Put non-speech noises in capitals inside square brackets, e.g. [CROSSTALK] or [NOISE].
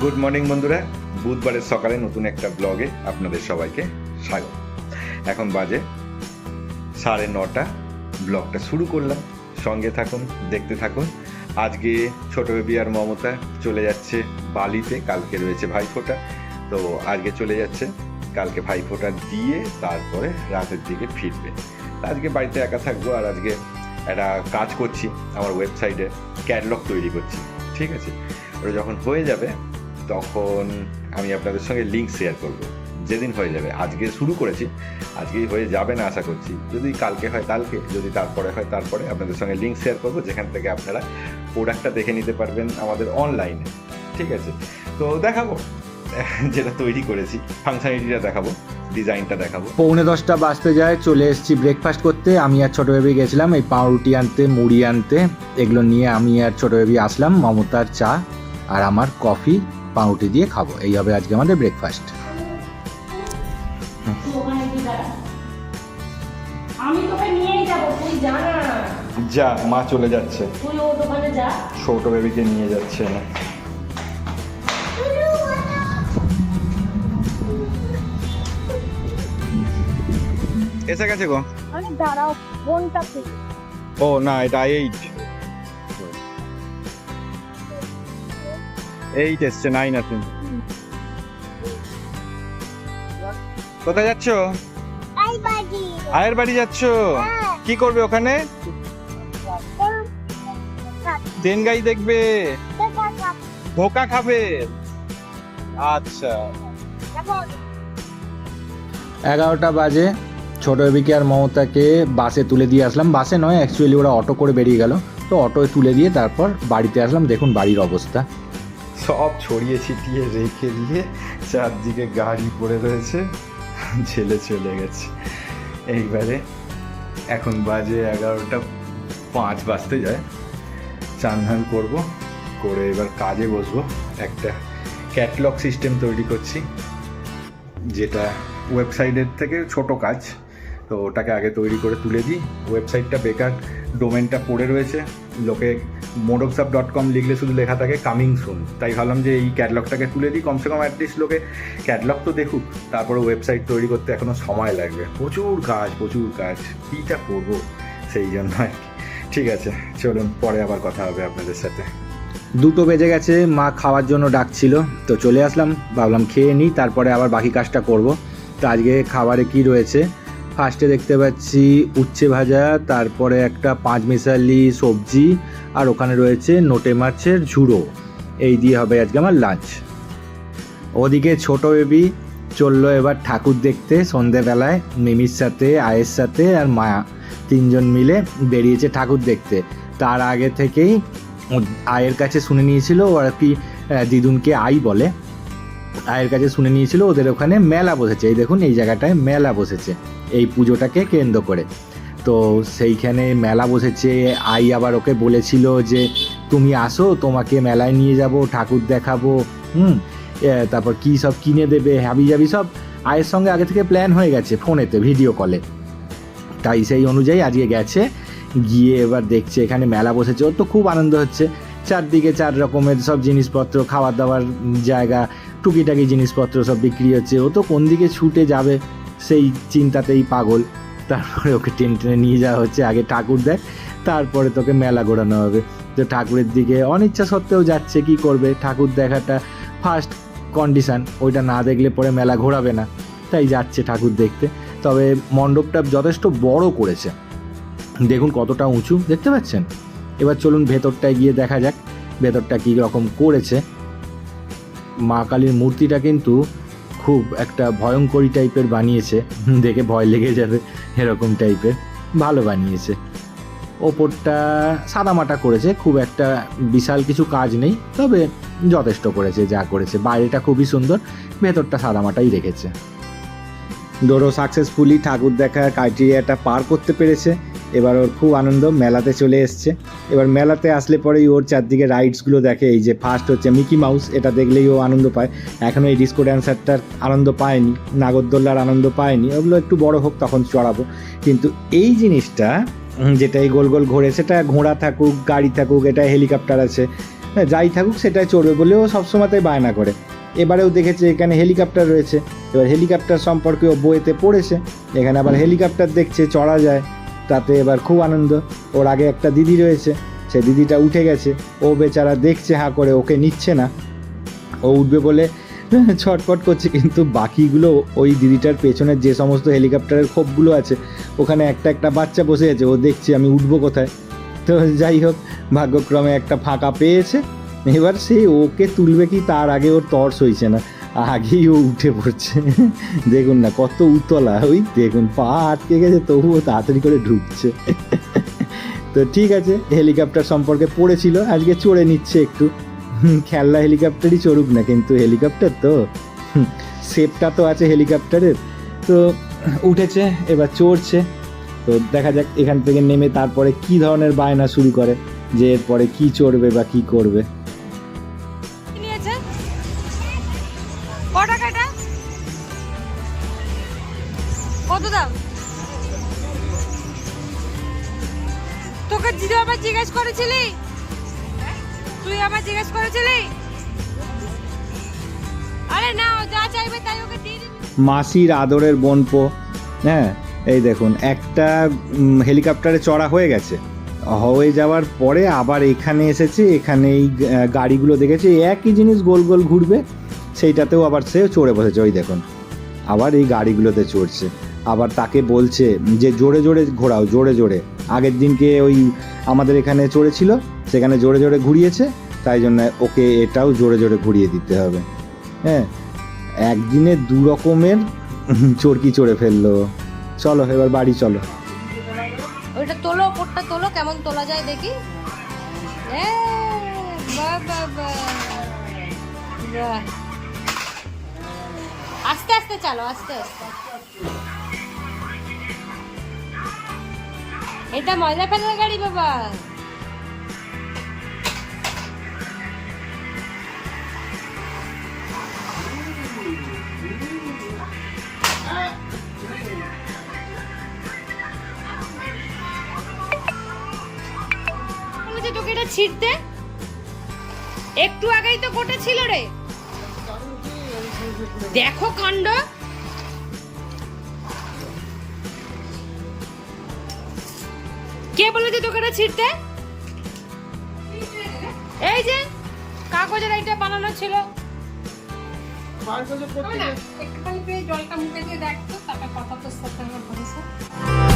Good morning বন্ধুরা। বুধবারের সকালে নতুন একটা ব্লগে আপনাদের সবাইকে স্বাগত। এখন বাজে সাড়ে নটা। ব্লগটা শুরু করলাম। সঙ্গে থাকুন, দেখতে থাকুন। আজকে ছোট বেবি আর মমতা চলে যাচ্ছে বালিতে। কালকে রয়েছে ভাইফোঁটা। তো আজকে চলে যাচ্ছে। কালকে ভাইফোঁটা দিয়ে তারপরে রাতের দিকে ফিরবে। আজকে বাড়িতে একা থাকব আর আজকে একটা কাজ করছি। আমার ওয়েবসাইটে ক্যাটলগ তৈরি করছি। ঠিক আছে? ওটা যখন হয়ে যাবে তখন আমি আপনাদের সঙ্গে লিঙ্ক শেয়ার করব। যেদিন হয়ে যাবে। আজকে শুরু করেছি। আজকেই হয়ে যাবে না আশা করছি। যদি কালকে হয়, কালকে। যদি তারপরে হয়, তারপরে আপনাদের সঙ্গে লিঙ্ক শেয়ার করব। যেখান থেকে আপনারা প্রোডাক্টটা দেখে নিতে পারবেন আমাদের অনলাইনে ঠিক আছে? তো দেখাবো। যেটা তৈরি করেছি। ফাংশনালিটিটা দেখাবো। ডিজাইনটা দেখাবো। পৌনে দশটা বাজতে যায়। চলে এসেছি ব্রেকফাস্ট করতে। আমি আর ছোটো বেবি গেছিলাম। এই পাউরুটি আনতে, মুড়ি আনতে। এগুলো নিয়ে আমি আর ছোটো বেবি আসলাম। মমতার চা আর আমার কফি পাউরুটি দিয়ে খাব। এই হবে আজকে আমাদের ব্রেকফাস্ট তুই ওখানে গিয়ে দাঁড়া। আমি তোকে নিয়েই যাব তুই যা না। যা মা চলে যাচ্ছে। তুই ও দোকানে যা। ছোট বেবিকে নিয়ে যাচ্ছে না। এসে গেছে গো। আরে দাঁড়াও ফোনটা ও না এটা এইট এইট এসছে নাইন আছে কোথায় যাচ্ছ? আয়ের বাড়ি যাচ্ছ। কি করবে ওখানে? দেনগাই দেখবে। ধোকা খাবে। আচ্ছা। এগারোটা বাজে। ছোট বেবিকে আর মমতাকে বাসে তুলে দিয়ে আসলাম। বাসে নয় অ্যাকচুয়ালি ওরা অটো করে বেরিয়ে গেল। তো অটোয় তুলে দিয়ে তারপর বাড়িতে আসলাম। দেখুন বাড়ির অবস্থা। সব ছড়িয়ে ছিটিয়ে রেখে দিয়ে চারদিকে গাড়ি পড়ে রয়েছে। ছেলে চলে গেছে। এইবারে এখন বাজে এগারোটা পাঁচ বাজতে যায়। চান ধান করব, করে এবার কাজে বসবো। একটা ক্যাটলগ সিস্টেম তৈরি করছি, যেটা ওয়েবসাইটের থেকে ছোট কাজ। তো ওটাকে আগে তৈরি করে তুলে দিই। ওয়েবসাইটটা বেকার, ডোমেনটা পড়ে রয়েছে। লোকে মোডকসাপ ডট কম লিখলে শুধু লেখা থাকে কামিং সুন তাই ভাবলাম যে এই ক্যাটলগটাকে তুলে দিই। কমসে কম অ্যাটলিস্ট লোকে ক্যাটলগ তো দেখুক তারপরে ওয়েবসাইট তৈরি করতে এখনও সময় লাগবে। প্রচুর কাজ প্রচুর কাজ। কীটা করব সেই জন্য আর কি। ঠিক আছে, চলুন পরে আবার কথা হবে আপনাদের সাথে। দুটো বেজে গেছে, মা খাওয়ার জন্য ডাকছিল, তো চলে আসলাম, ভাবলাম খেয়ে নিই, তারপরে আবার বাকি কাজটা করব। তো আজকে খাবারে কি রয়েছে? ফার্স্টে দেখতে পাচ্ছি উচ্ছে ভাজা, তারপরে একটা পাঁচ মিশালি সবজি, আর ওখানে রয়েছে নোটে মাছের ঝুড়ো। এই দিয়ে হবে আজকে আমার লাঞ্চ ওদিকে ছোট বেবি চলল এবার ঠাকুর দেখতে, সন্ধেবেলায় মিমির সাথে, আয়ের সাথে আর মায়া তিনজন মিলে বেরিয়েছে ঠাকুর দেখতে। তার আগে থেকেই আয়ের কাছে শুনে নিয়েছিল ও আর কি দিদুনকে আই বলে। আয়ের কাছে শুনে নিয়েছিল, ওদের ওখানে মেলা বসেছে। এই দেখুন, এই জায়গাটায় মেলা বসেছে, এই পুজোটাকে কেন্দ্র করে। তো সেইখানে মেলা বসেছে, আই আবার ওকে বলেছিল যে, তুমি আসো, তোমাকে মেলায় নিয়ে যাব, ঠাকুর দেখাবো, হুম তারপর কি সব কিনে দেবে, হাবি যাবি সব। আয়ের সঙ্গে আগে থেকে প্ল্যান হয়ে গেছে ফোনেতে ভিডিও কলে তাই সেই অনুযায়ী আজকে গেছে, গিয়ে এবার দেখছে এখানে মেলা বসেছে। ওর তো খুব আনন্দ হচ্ছে। চারদিকে চার রকমের সব জিনিসপত্র খাবার দাবার জায়গা টুকিটাকি জিনিসপত্র সব বিক্রি হচ্ছে। ও তো কোন দিকে ছুটে যাবে সেই চিন্তাতেই পাগল। তারপরে ওকে টেনে টেনে নিয়ে যাওয়া হচ্ছে। আগে ঠাকুর দেখ, তারপরে তোকে মেলা ঘোরানো হবে। তো ঠাকুরের দিকে অনিচ্ছা সত্ত্বেও যাচ্ছে, কি করবে? ঠাকুর দেখাটা ফার্স্ট কন্ডিশন ওইটা না দেখলে পরে মেলা ঘোরাবে না। তাই যাচ্ছে ঠাকুর দেখতে। তবে মণ্ডপটা যথেষ্ট বড় করেছে। দেখুন কতটা উঁচু, দেখতে পাচ্ছেন? এবার চলুন ভেতরটায় গিয়ে দেখা যাক, ভেতরটা কী রকম করেছে। মা কালীর মূর্তিটা কিন্তু খুব একটা ভয়ঙ্করী টাইপের বানিয়েছে। দেখে ভয় লেগে যাবে এরকম টাইপের। ভালো বানিয়েছে। ওপরটা সাদামাটা করেছে, খুব একটা বিশাল কিছু কাজ নেই, তবে যথেষ্ট করেছে যা করেছে। বাইরেটা খুবই সুন্দর, ভেতরটা সাদামাটাই রেখেছে। ডোরো সাকসেসফুলি ঠাকুর দেখার ক্রাইটেরিয়াটা পার করতে পেরেছে। এবার ওর খুব আনন্দ মেলাতে চলে এসছে। এবার মেলাতে আসলে পরেই ওর চারদিকে রাইডসগুলো দেখে এই যে ফার্স্ট হচ্ছে মিকি মাউস এটা দেখলেই ও আনন্দ পায়। এখনও এই ডিস্কো ড্যান্সারটার আনন্দ পায়নি নাগরদোল্লার আনন্দ পায়নি ওগুলো একটু বড় হোক তখন চড়াবো। কিন্তু এই জিনিসটা যেটা এই গোল গোল ঘোরে সেটা ঘোড়া থাকুক গাড়ি থাকুক এটা হেলিকপ্টার আছে হ্যাঁ যাই থাকুক সেটাই চড়বে বলেও সবসময়তেই বায়না করে। এবারেও দেখেছে এখানে হেলিকপ্টার রয়েছে। এবার হেলিকপ্টার সম্পর্কে ও বইতে পড়েছে। এখানে আবার হেলিকপ্টার দেখছে চড়া যায়। তাতে এবার খুব আনন্দ। ওর আগে একটা দিদি রয়েছে, সে দিদিটা উঠে গেছে। ও বেচারা দেখছে হাঁ করে, ওকে নিচ্ছে না। ও উঠবে বলে [LAUGHS] ছটফট করছে, কিন্তু বাকিগুলো ওই দিদিটার পেছনের যে সমস্ত হেলিকপ্টারের খোপগুলো আছে, ওখানে একটা একটা বাচ্চা বসে আছে, ও দেখছে আমি উঠবো কোথায়। তো যাই হোক, ভাগ্যক্রমে একটা ফাঁকা পেয়েছে। এবার সে ওকে তুলবে কি, তার আগে ওর তর্স হইছে না। আগেই ও উঠে পড়ছে। দেখুন না, কত উতলা, ওই দেখুন, পা আটকে গেছে, তবুও তাড়াতাড়ি করে ঢুকছে। তো ঠিক আছে, হেলিকপ্টার সম্পর্কে পড়েছিল, আজকে চড়ে নিচ্ছে একটু। খেলনা হেলিকপ্টারই চড়ুক না, কিন্তু হেলিকপ্টার তো। সেপটা তো আছে হেলিকপ্টারের। তো উঠেছে, এবার চড়ছে। তো দেখা যাক, এখান থেকে নেমে তারপরে কি ধরনের বায়না শুরু করে, যে এরপরে কি চড়বে বা কি করবে। দাম তোকে জিজ্ঞেস করেছিলি? তুই আবার জিজ্ঞেস করেছিলি? আরে না যা চাইবে তাই ওকে মাসির আদরের বোনপো হ্যাঁ এই দেখুন, একটা হেলিকপ্টারে চড়া হয়ে গেছে। হয়ে যাওয়ার পরে আবার এখানে এসেছে এখানে এই গাড়িগুলো দেখেছে, একই জিনিস গোল গোল ঘুরবে, সেইটাতেও আবার সে চড়ে বসেছে, ওই দেখুন। আবার এই গাড়িগুলোতে চড়ছে। আবার তাকে বলছে যে জোরে জোরে ঘোরাও, জোরে জোরে। আগের দিনকে ওই আমাদের এখানে চড়েছিল সেখানে জোরে জোরে ঘুরিয়েছে, তাই জন্য ওকে এটাও জোরে জোরে ঘুরিয়ে দিতে হবে। হ্যাঁ একদিনে দু রকমের চরকি চড়ে ফেলল। চলো, এবার বাড়ি চলো। ওইটা তোলো তোলো, কেমন তোলা যায় দেখি। আস্তে আস্তে চালো, আস্তে আস্তে। এটা ময়লা ফেলার গাড়ি, বাবা। তোকে এটা ছিটতে একটু আগেই তো গোটে ছিল রে। দেখো কাণ্ড। কে বলেছে তোকে এটা ছিটতে এই যে কাগজের এইটা বানানো ছিল। একটুখানি জলটা মুখে দিয়ে দেখতো তারপর কথা তো সত্যি